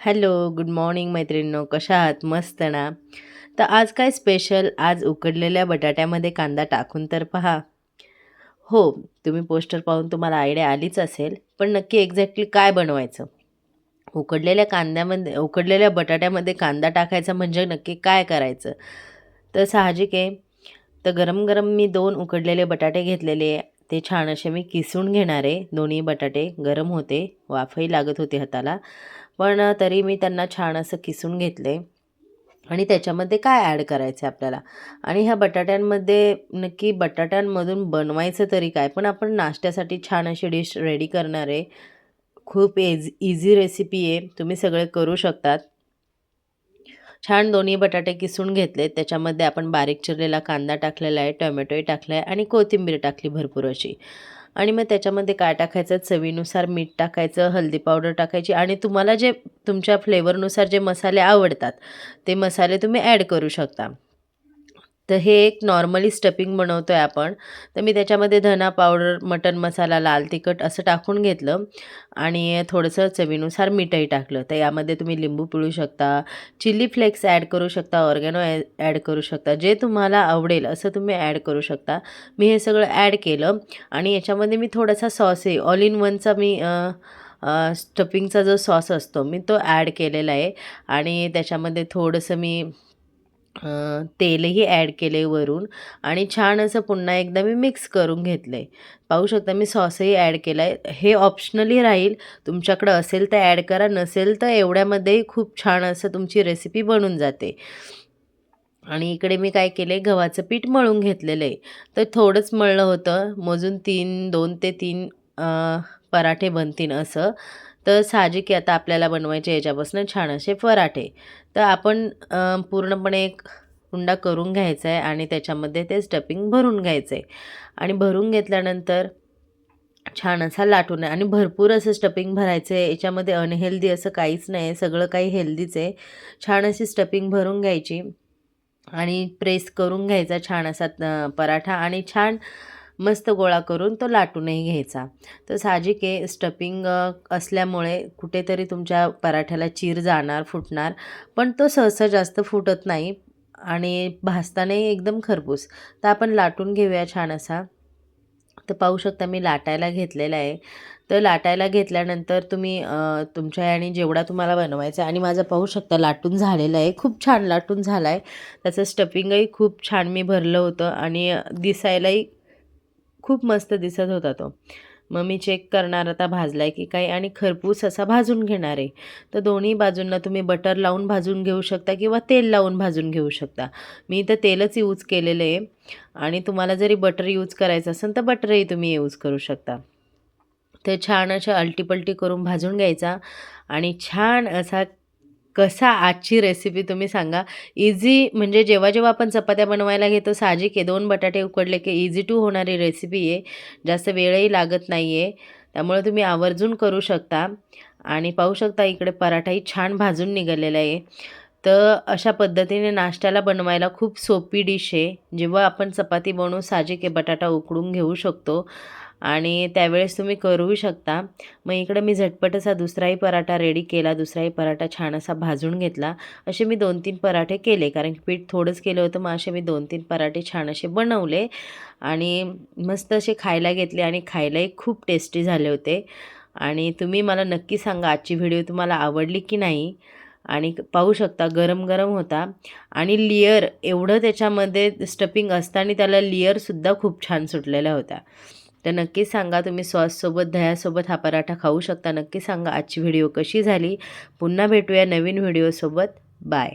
Hello good morning मैत्रिणींनो कशा आहात? मस्त ना? तर आज काय स्पेशल? आज उकडलेल्या बटाट्यामध्ये कांदा टाकून तर पहा. हो तुम्ही पोस्टर पाहून तुम्हाला आयडिया आलीच असेल पण नक्की एक्झॅक्टली काय बनवायचं? उकडलेल्या कांद्यामध्ये उकडलेल्या बटाट्यामध्ये कांदा टाकायचा म्हणजे नक्की काय करायचं? तर साहजिक आहे. तर गरम गरम मी दोन उकडलेले बटाटे घेतलेले ते छान असे मी किसून घेणार आहे. दोन्ही बटाटे गरम होते वाफही लागत होते हाताला. पण तरी मी त्यांना छान असं किसून घेतले. आणि त्याच्यामध्ये काय ॲड करायचं आहे आपल्याला? आणि ह्या बटाट्यांमध्ये नक्की बटाट्यांमधून बनवायचं तरी काय? पण आपण नाश्त्यासाठी छान अशी डिश रेडी करणार आहे. खूप एज इझी रेसिपी आहे. तुम्ही सगळे करू शकतात. छान दोन्ही बटाटे किसून घेतले. त्याच्यामध्ये आपण बारीक चिरलेला कांदा टाकलेला आहे टोमॅटोही टाकला आहे आणि कोथिंबीर टाकली भरपूर अशी. आणि मग त्याच्यामध्ये काय टाकायचं? चवीनुसार मीठ टाकायचं हल्दी पावडर टाकायची आणि तुम्हाला जे तुमच्या फ्लेवरनुसार जे मसाले आवडतात ते मसाले तुम्ही ॲड करू शकता. तर हे एक नॉर्मली स्टफिंग बनवतो आहे आपण. तर मी त्याच्यामध्ये धना पावडर मटन मसाला लाल तिखट असं टाकून घेतलं आणि थोडंसं चवीनुसार मीठही टाकलं. तर यामध्ये तुम्ही लिंबू पिळू शकता चिली फ्लेक्स ॲड करू शकता ऑर्गॅनो ॲड करू शकता. जे तुम्हाला आवडेल असं तुम्ही ॲड करू शकता. मी हे सगळं ॲड केलं आणि याच्यामध्ये मी थोडासा सॉस आहे. ऑल इन वनचा मी स्टफिंगचा जो सॉस असतो मी तो ॲड केलेला आहे. आणि त्याच्यामध्ये थोडंसं मी तेलही ॲड केले वरून आणि छान असं पुन्हा एकदा मी मिक्स करून घेतलं आहे पाहू शकता मी सॉसही ॲड केला आहे हे ऑप्शनली राहील. तुमच्याकडं असेल तर ॲड करा नसेल तर एवढ्यामध्येही खूप छान असं तुमची रेसिपी बनून जाते. आणि इकडे मी काय केले गव्हाचं पीठ मळून घेतलेलं आहे. तर थोडंच मळलं होतं. मोजून तीन दोन ते तीन पराठे बनतील असं. तर साहजिक आता आपल्याला बनवायचे याच्यापासून छान असे पराठे. तर आपण पूर्णपणे एक उंडा करून घ्यायचा आहे आणि त्याच्यामध्ये ते स्टफिंग भरून घ्यायचं आहे आणि भरून घेतल्यानंतर छान असा लाटून आहे आणि भरपूर असं स्टफिंग भरायचं आहे याच्यामध्ये अनहेल्दी असं काहीच नाही आहे सगळं काही हेल्दीच आहे. छान अशी स्टफिंग भरून घ्यायची आणि प्रेस करून घ्यायचा छान असा पराठा आणि छान मस्त गोळा करून तो लाटूनही घ्यायचा. तर साहजिक आहे स्टफिंग असल्यामुळे कुठेतरी तुमच्या पराठ्याला चीर जाणार फुटणार पण तो सहसा जास्त फुटत नाही आणि भाजतानाही एकदम खरपूस. तर आपण लाटून घेऊया छान असा. तर पाहू शकता मी लाटायला घेतलेला आहे. तर लाटायला घेतल्यानंतर तुम्ही तुमच्या याने जेवढा तुम्हाला बनवायचा आहे आणि माझा पाहू शकता लाटून झालेलं आहे. खूप छान लाटून झाला आहे त्याचं स्टफिंगही खूप छान मी भरलं होतं आणि दिसायलाही खूप मस्त दिसत होता तो. मग मी चेक करणार आता भाजला आहे की काय आणि खरपूस असा भाजून घेणार आहे. तर दोन्ही बाजूंना तुम्ही बटर लावून भाजून घेऊ शकता किंवा तेल लावून भाजून घेऊ शकता. मी तर तेलच यूज केलेलं आहे आणि तुम्हाला जरी बटर यूज करायचं असेल तर बटरही तुम्ही यूज करू शकता. तर छान अशा अल्टीपल्टी करून भाजून घ्यायचा आणि छान असा कसा आजची रेसिपी तुम्ही सांगा. इझी म्हणजे जेव्हा जेव्हा आपण चपात्या बनवायला घेतो साहजिक आहे दोन बटाटे उकडले की इझी टू होणारी रेसिपी आहे. जास्त वेळही लागत नाही आहे त्यामुळे तुम्ही आवर्जून करू शकता. आणि पाहू शकता इकडे पराठाही छान भाजून निघालेला आहे. तर अशा पद्धतीने नाश्त्याला बनवायला खूप सोपी डिश आहे. जेव्हा आपण चपाती बनवू साहजिक आहे बटाटा उकडून घेऊ शकतो आणि त्यावेळेस तुम्ही करूही शकता. मग इकडे मी झटपट असा दुसराही पराठा रेडी केला दुसराही पराठा छान असा भाजून घेतला. असे मी दोन तीन पराठे केले कारण की पीठ थोडंच केलं होतं मग असे मी दोन तीन पराठे छान असे बनवले आणि मस्त असे खायला घेतले आणि खायलाही खूप टेस्टी झाले होते. आणि तुम्ही मला नक्की सांगा आजची व्हिडिओ तुम्हाला आवडली की नाही? आणि पाहू शकता गरम गरम होता. आणि लिअर एवढं त्याच्यामध्ये स्टपिंग असताना त्याला लिअरसुद्धा खूप छान सुटलेल्या होत्या. तर नक्कीच सांगा तुम्ही सॉससोबत दह्यासोबत हा पराठा खाऊ शकता. नक्की सांगा आजची व्हिडिओ कशी झाली. पुन्हा भेटूया नवीन व्हिडिओसोबत बाय